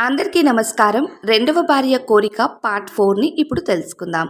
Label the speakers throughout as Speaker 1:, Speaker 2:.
Speaker 1: అందరికీ నమస్కారం. రెండవ భార్య కోరిక పార్ట్ ఫోర్ని ఇప్పుడు తెలుసుకుందాం.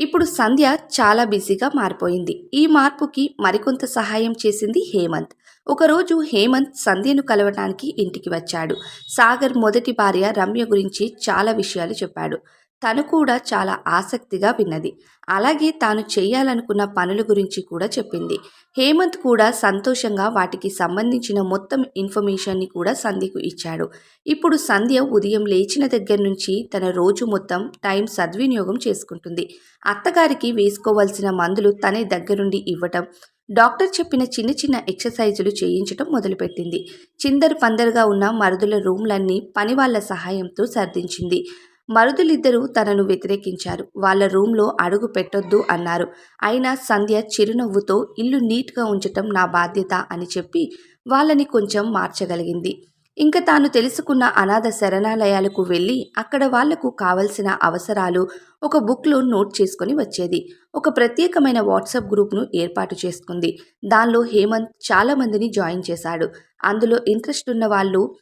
Speaker 1: ఇప్పుడు సంధ్య చాలా బిజీగా మారిపోయింది. ఈ మార్పుకి మరికొంత సహాయం చేసింది హేమంత్. ఒకరోజు హేమంత్ సంధ్యను కలవడానికి ఇంటికి వచ్చాడు. సాగర్ మొదటి భార్య రమ్య గురించి చాలా విషయాలు చెప్పాడు. తను కూడా చాలా ఆసక్తిగా విన్నది. అలాగే తాను చేయాలనుకున్న పనుల గురించి కూడా చెప్పింది. హేమంత్ కూడా సంతోషంగా వాటికి సంబంధించిన మొత్తం ఇన్ఫర్మేషన్ని కూడా సంధ్యకు ఇచ్చాడు. ఇప్పుడు సంధ్య ఉదయం లేచిన దగ్గర నుంచి తన రోజు మొత్తం టైం సద్వినియోగం చేసుకుంటుంది. అత్తగారికి వేసుకోవాల్సిన మందులు తనే దగ్గరుండి ఇవ్వటం డాక్టర్ చెప్పిన చిన్న చిన్న ఎక్సర్సైజులు చేయించటం మొదలుపెట్టింది. చిందరు పందరుగా ఉన్న మరుదుల రూమ్లన్నీ పని వాళ్ళ సహాయంతో సర్దించింది. మరుదులిద్దరూ తనను వ్యతిరేకించారు. వాళ్ళ రూమ్లో అడుగు పెట్టొద్దు అన్నారు. అయినా సంధ్య చిరునవ్వుతో ఇల్లు నీట్గా ఉంచటం నా బాధ్యత అని చెప్పి వాళ్ళని కొంచెం మార్చగలిగింది. ఇంకా తాను తెలుసుకున్న అనాథ శరణాలయాలకు వెళ్ళి అక్కడ వాళ్ళకు కావలసిన అవసరాలు ఒక బుక్లో నోట్ చేసుకొని వచ్చేది. ఒక ప్రత్యేకమైన వాట్సాప్ గ్రూప్ను ఏర్పాటు చేసుకుంది. దానిలో హేమంత్ చాలామందిని జాయిన్ చేశాడు. అందులో ఇంట్రెస్ట్ ఉన్న వాళ్ళు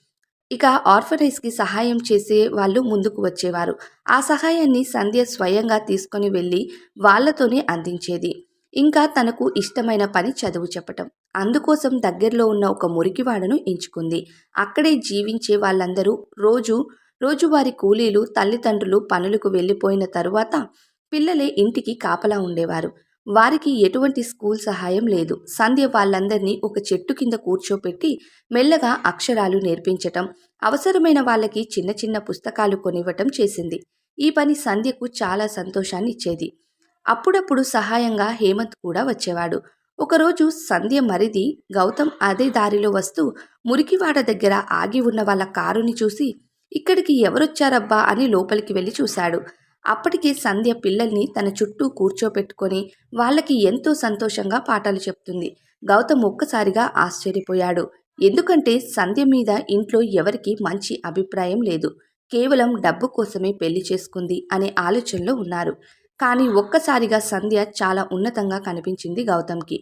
Speaker 1: ఇక ఆర్ఫనైజ్కి సహాయం చేసే వాళ్ళు ముందుకు వచ్చేవారు. ఆ సహాయాన్ని సంధ్య స్వయంగా తీసుకొని వెళ్ళి వాళ్ళతోనే అందించేది. ఇంకా తనకు ఇష్టమైన పని చదువు చెప్పటం. అందుకోసం దగ్గరలో ఉన్న ఒక మురికివాడను ఎంచుకుంది. అక్కడే జీవించే వాళ్ళందరూ రోజు రోజువారి కూలీలు తల్లిదండ్రులు పనులకు వెళ్ళిపోయిన తరువాత పిల్లలే ఇంటికి కాపలా ఉండేవారు. వారికి ఎటువంటి స్కూల్ సహాయం లేదు. సంధ్య వాళ్ళందరినీ ఒక చెట్టు కింద కూర్చోపెట్టి మెల్లగా అక్షరాలు నేర్పించటం అవసరమైన వాళ్ళకి చిన్న చిన్న పుస్తకాలు కొనివ్వటం చేసింది. ఈ పని సంధ్యకు చాలా సంతోషాన్ని ఇచ్చేది అప్పుడప్పుడు సహాయంగా హేమంత్ కూడా వచ్చేవాడు. ఒకరోజు సంధ్య మరిది గౌతమ్ అదే దారిలో వస్తూ మురికివాడ దగ్గర ఆగి ఉన్న వాళ్ళ కారుని చూసి ఇక్కడికి ఎవరొచ్చారబ్బా? అని లోపలికి వెళ్ళి చూశాడు. అప్పటికి సంధ్య పిల్లల్ని తన చుట్టూ కూర్చోపెట్టుకొని వాళ్ళకి ఎంతో సంతోషంగా పాఠాలు చెప్తుంది. గౌతమ్ ఒక్కసారిగా ఆశ్చర్యపోయాడు. ఎందుకంటే సంధ్య మీద ఇంట్లో ఎవరికి మంచి అభిప్రాయం లేదు. కేవలం డబ్బు కోసమే పెళ్ళి చేసుకుంది అనే ఆలోచనలో ఉన్నారు. కానీ ఒక్కసారిగా సంధ్య చాలా ఉన్నతంగా కనిపించింది గౌతమ్కి.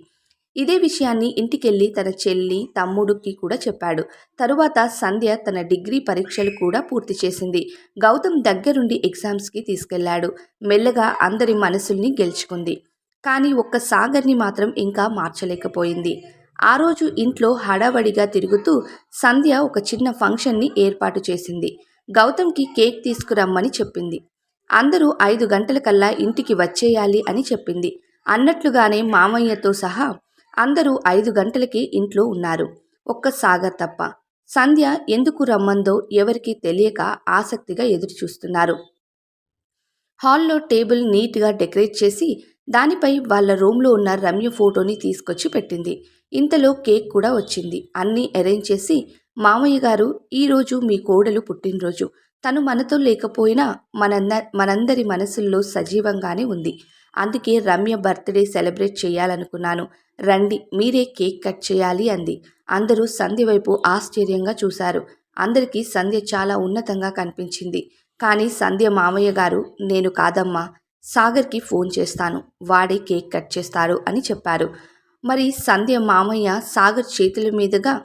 Speaker 1: ఇదే విషయాన్ని ఇంటికెళ్ళి తన చెల్లి తమ్ముడికి కూడా చెప్పాడు. తరువాత సంధ్య తన డిగ్రీ పరీక్షలు కూడా పూర్తి చేసింది. గౌతమ్ దగ్గరుండి ఎగ్జామ్స్కి తీసుకెళ్ళాడు మెల్లగా అందరి మనసుల్ని గెలుచుకుంది. కానీ ఒక్క సాగర్ని మాత్రం ఇంకా మార్చలేకపోయింది. ఆ రోజు ఇంట్లో హడావడిగా తిరుగుతూ సంధ్య ఒక చిన్న ఫంక్షన్ని ఏర్పాటు చేసింది. గౌతమ్కి కేక్ తీసుకురమ్మని చెప్పింది. అందరూ ఐదు గంటలకల్లా ఇంటికి వచ్చేయాలి అని చెప్పింది. అన్నట్లుగానే మామయ్యతో సహా అందరూ ఐదు గంటలకి ఇంట్లో ఉన్నారు. ఒక్క సాగర్ తప్ప. సంధ్య ఎందుకు రమ్మందో ఎవరికీ తెలియక ఆసక్తిగా ఎదురుచూస్తున్నారు. హాల్లో టేబుల్ నీట్గా డెకరేట్ చేసి దానిపై వాళ్ళ రూమ్లో ఉన్న రమ్య ఫోటోని తీసుకొచ్చి పెట్టింది. ఇంతలో కేక్ కూడా వచ్చింది. అన్నీ అరేంజ్ చేసి మామయ్య గారు ఈరోజు మీ కోడలు పుట్టినరోజు. తను మనతో లేకపోయినా మనంద మనందరి మనసుల్లో సజీవంగానే ఉంది. అందుకే రమ్య బర్త్డే సెలబ్రేట్ చేయాలనుకున్నాను. రండి మీరే కేక్ కట్ చేయాలి అంది. అందరూ సంధ్య వైపు ఆశ్చర్యంగా చూశారు. అందరికీ సంధ్య చాలా ఉన్నతంగా కనిపించింది. కానీ సంధ్య మామయ్య గారు నేను కాదమ్మా సాగర్కి ఫోన్ చేస్తాను. వాడే కేక్ కట్ చేస్తారు అని చెప్పారు. మరి సంధ్య మామయ్య సాగర్ చేతుల మీదుగా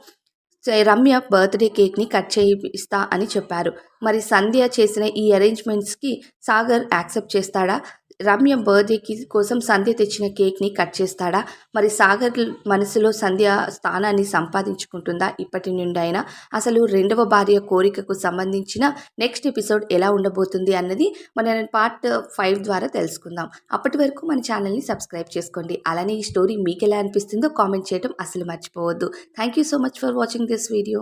Speaker 1: రమ్య బర్త్డే కేక్ని కట్ చేయిస్తా అని చెప్పారు. మరి సంధ్య చేసిన ఈ అరేంజ్మెంట్స్కి సాగర్ యాక్సెప్ట్ చేస్తాడా? రమ్య బర్త్డేకి కోసం సంధ్య తెచ్చిన కేక్ని కట్ చేస్తాడా? మరి సాగర్ మనసులో సంధ్య స్థానాన్ని సంపాదించుకుంటుందా? ఇప్పటి నుండి అయినా అసలు రెండవ భార్య కోరికకు సంబంధించిన నెక్స్ట్ ఎపిసోడ్ ఎలా ఉండబోతుంది అన్నది మన పార్ట్ ఫైవ్ ద్వారా తెలుసుకుందాం. అప్పటి వరకు మన ఛానల్ని సబ్స్క్రైబ్ చేసుకోండి. అలానే ఈ స్టోరీ మీకు ఎలా అనిపిస్తుందో కామెంట్ చేయడం అసలు మర్చిపోవద్దు. Thank you so much for watching this video